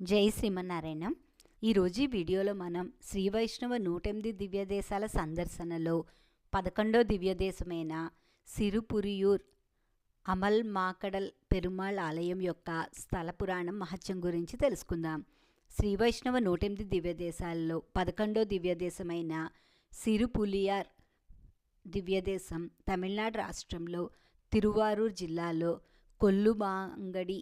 జై శ్రీమన్నారాయణ. ఈరోజు ఈ వీడియోలో మనం శ్రీ వైష్ణవ నూటెనిమిది దివ్యదేశాల సందర్శనలో పదకొండో దివ్యదేశమైన సిరుపురియూర్ అమల్ మాకడల్ పెరుమాళ్ ఆలయం యొక్క స్థల పురాణం మహత్యం గురించి తెలుసుకుందాం. శ్రీ వైష్ణవ నూటెనిమిది దివ్యదేశాల్లో పదకొండో దివ్యదేశమైన సిరుపులియార్ దివ్యదేశం తమిళనాడు రాష్ట్రంలో తిరువారూర్ జిల్లాలో కొల్లుమాంగడి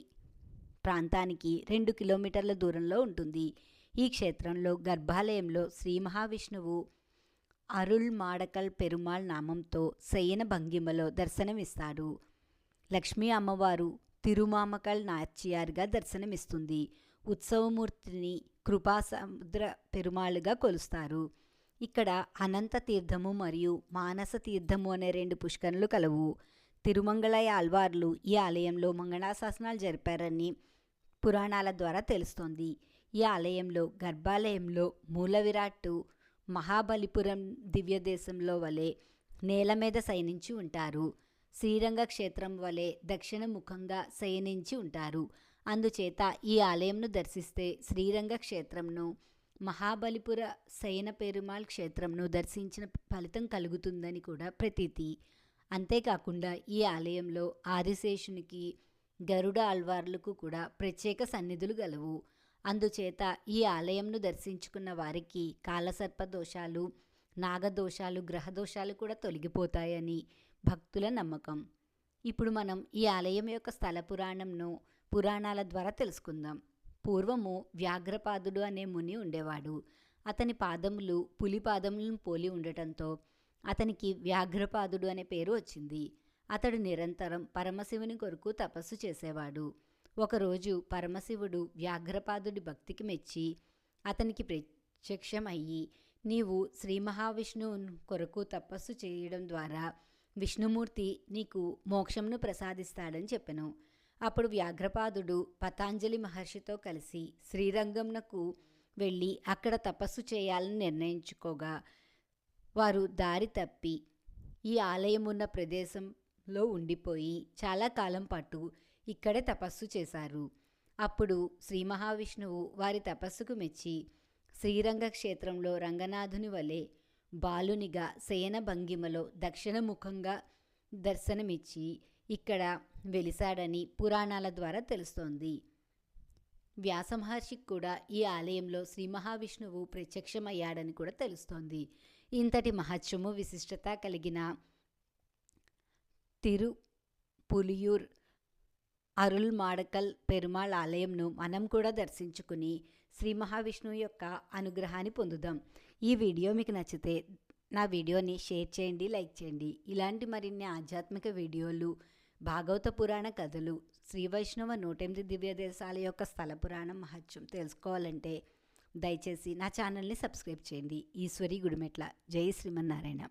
ప్రాంతానికి రెండు కిలోమీటర్ల దూరంలో ఉంటుంది. ఈ క్షేత్రంలో గర్భాలయంలో శ్రీ మహావిష్ణువు అరుళ్ మాడకల్ పెరుమాళ్ నామంతో శయన భంగిమలో దర్శనమిస్తాడు. లక్ష్మీ అమ్మవారు తిరుమామకల్ నాచ్యార్గా దర్శనమిస్తుంది. ఉత్సవమూర్తిని కృపాసముద్ర పెరుమాళ్ళుగా కొలుస్తారు. ఇక్కడ అనంత తీర్థము మరియు మానస తీర్థము అనే రెండు పుష్కరులు కలవు. తిరుమంగళ ఆల్వార్లు ఈ ఆలయంలో మంగళాశాసనాలు జరిపారని పురాణాల ద్వారా తెలుస్తోంది. ఈ ఆలయంలో గర్భాలయంలో మూల విరాట్టు మహాబలిపురం దివ్యదేశంలో వలె నేల మీద శయనించి ఉంటారు. శ్రీరంగ క్షేత్రం వలె దక్షిణ ముఖంగా శయనించి ఉంటారు. అందుచేత ఈ ఆలయంను దర్శిస్తే శ్రీరంగ క్షేత్రంను మహాబలిపుర శయన పెరుమాల్ క్షేత్రంను దర్శించిన ఫలితం కలుగుతుందని కూడా ప్రతీతి. అంతేకాకుండా ఈ ఆలయంలో ఆదిశేషునికి గరుడ ఆల్వార్లకు కూడా ప్రత్యేక సన్నిధులు గలవు. అందుచేత ఈ ఆలయంను దర్శించుకున్న వారికి కాలసర్ప దోషాలు నాగదోషాలు గ్రహదోషాలు కూడా తొలగిపోతాయని భక్తుల నమ్మకం. ఇప్పుడు మనం ఈ ఆలయం యొక్క స్థల పురాణంను పురాణాల ద్వారా తెలుసుకుందాం. పూర్వము వ్యాఘ్రపాదుడు అనే ముని ఉండేవాడు. అతని పాదములు పులి పాదములను పోలి ఉండటంతో అతనికి వ్యాఘ్రపాదుడు అనే పేరు వచ్చింది. అతడు నిరంతరం పరమశివుని కొరకు తపస్సు చేసేవాడు. ఒకరోజు పరమశివుడు వ్యాఘ్రపాదుడి భక్తికి మెచ్చి అతనికి ప్రత్యక్షం అయ్యి నీవు శ్రీ మహావిష్ణువు కొరకు తపస్సు చేయడం ద్వారా విష్ణుమూర్తి నీకు మోక్షంను ప్రసాదిస్తాడని చెప్పెను. అప్పుడు వ్యాఘ్రపాదుడు పతాంజలి మహర్షితో కలిసి శ్రీరంగంనకు వెళ్ళి అక్కడ తపస్సు చేయాలని నిర్ణయించుకోగా వారు దారి తప్పి ఈ ఆలయం ఉన్న లో ఉండిపోయి చాలా కాలం పాటు ఇక్కడే తపస్సు చేశారు. అప్పుడు శ్రీ మహావిష్ణువు వారి తపస్సుకు మెచ్చి శ్రీరంగ క్షేత్రంలో రంగనాథుని వలె బాలునిగా శయన భంగిమలో దక్షిణముఖంగా దర్శనమిచ్చి ఇక్కడ వెలిశాడని పురాణాల ద్వారా తెలుస్తోంది. వ్యాసమహర్షికి కూడా ఈ ఆలయంలో శ్రీ మహావిష్ణువు ప్రత్యక్షమయ్యాడని కూడా తెలుస్తోంది. ఇంతటి మహత్యము విశిష్టత కలిగిన తిరు పులియూర్ అరుల్ మాడకల్ పెరుమాళ్ ఆలయంను మనం కూడా దర్శించుకుని శ్రీ మహావిష్ణువు యొక్క అనుగ్రహాన్ని పొందుదాం. ఈ వీడియో మీకు నచ్చితే నా వీడియోని షేర్ చేయండి లైక్ చేయండి. ఇలాంటి మరిన్ని ఆధ్యాత్మిక వీడియోలు భాగవత పురాణ కథలు శ్రీ వైష్ణవ నూటెనిమిది దివ్య దేశాల యొక్క స్థల పురాణం మహత్యం తెలుసుకోవాలంటే దయచేసి నా ఛానల్ని సబ్స్క్రైబ్ చేయండి. ఈశ్వరి గుడిమెట్ల. జై శ్రీమన్నారాయణ.